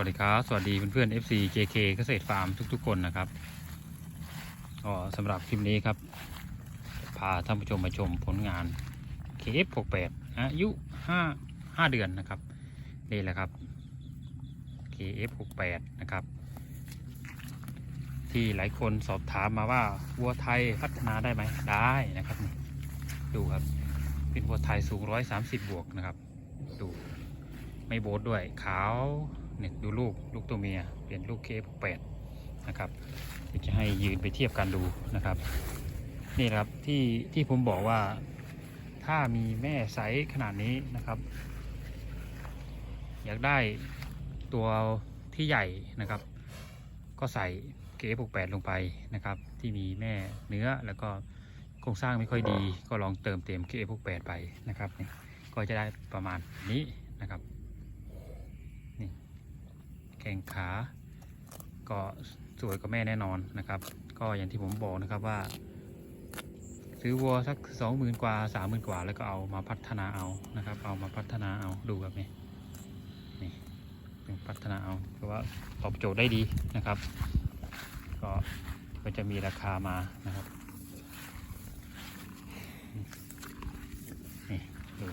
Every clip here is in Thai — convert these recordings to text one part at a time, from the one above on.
วัสดีครับ สวัสดีเพื่อนๆ FC JK เกษตรฟาร์มทุกๆ คนนะครับก็สำหรับคลิปนี้ครับ พาท่านผู้ชมมาชมผลงาน KF68 อายุ 5 5 เดือนนะครับ นี่แหละครับ KF68 นะครับ ที่หลายคนสอบถามมาว่าวัวไทยพัฒนาได้ไหมได้นะครับ ดูครับ เป็นวัวไทยสูง 130 บวกนะครับ ดูไม่โบทด้วยขาว เนี่ยดูลูกลูกตัวเมียเป็นลูกเคฟแปดนะครับจะให้ยืนไปเทียบกันดูนะครับ นี่ครับที่ที่ผมบอกว่าถ้ามีแม่ไซส์ขนาดนี้นะครับ อยากได้ตัวที่ใหญ่นะครับ ก็ใส่เกฟแปดลงไปนะครับ ที่มีแม่เนื้อแล้วก็โครงสร้างไม่ค่อยดี ก็ลองเติมเต็มเกฟแปดไปนะครับก็จะได้ประมาณนี้นะครับ แข่งขา ก็สวยกว่าแม่แน่นอนนะครับ ก็อย่างที่ผมบอกนะครับว่า ซื้อวัวสักสองหมื่นกว่าสามหมื่นกว่า แล้วก็เอามาพัฒนาเอานะครับ เอามาพัฒนาเอาดูครับนี่นี่เป็นพัฒนาเอาเพราะว่าตอบโจทย์ได้ดีนะครับ ก็ก็จะมีราคามานะครับนี่ดู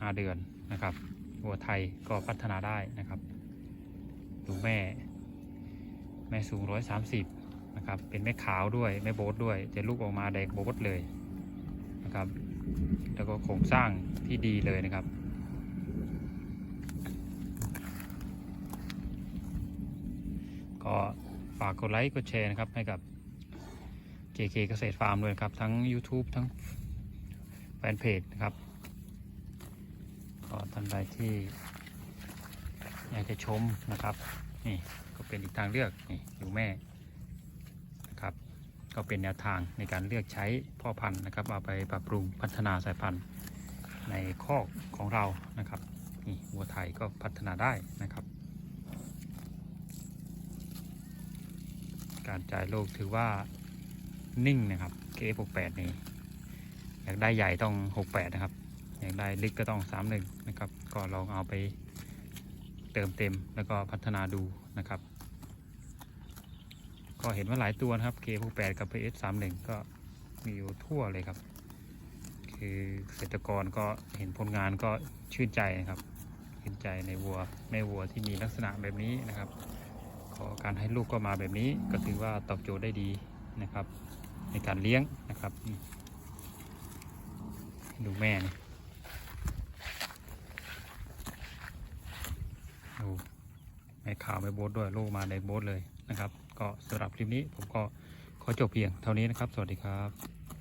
ห้าเดือน นะครับวัวไทยก็พัฒนาได้นะครับดูแม่ แม่สูงร้อยสามสิบนะครับ เป็นแม่ขาวด้วยแม่โบ๊ทด้วยจะลูกออกมาแดกโบ๊ทเลยนะครับ แล้วก็โครงสร้างที่ดีเลยนะครับก็ฝากกดไลค์กดแชร์นะครับให้กับ JK เกษตรฟาร์มด้วยครับ ทั้ง YouTube ทั้งแฟนเพจนะครับ ก็ท่านใดที่อยากจะชมนะครับ นี่ก็เป็นอีกทางเลือกนี่ดูแม่นะครับ ก็เป็นแนวทางในการเลือกใช้พ่อพันธุ์นะครับเอาไปปรับปรุงพัฒนาสายพันธุ์ในคอกของเรานะครับนี่วัวไทยก็พัฒนาได้นะครับ การจ่ายโลกถือว่านิ่งนะครับ K68 นี่อยากได้ใหญ่ต้อง 68 นะครับ อย่ากได้ลึกก็ต้อง31นะครับ ก็ลองเอาไปเติมเต็มแล้วก็พัฒนาดูนะครับ ก็เห็นว่าหลายตัวนะครับ K68 กับ PS31 ก็มีอยู่ทั่วเลยครับ คือเกษตรกรก็เห็นผลงานก็ชื่นใจนะครับชื่นใจในวัวแม่วัวที่มีลักษณะแบบนี้นะครับก็การให้ลูกก็มาแบบนี้ก็ถือว่าตอบโจทย์ได้ดีนะครับ ในการเลี้ยงนะครับ ดูแม่นี่ดู แม่ขาวไม่โบทด้วยลูกมาในโบทเลยนะครับ ก็สำหรับคลิปนี้ผมก็ขอจบเพียงเท่านี้นะครับ สวัสดีครับ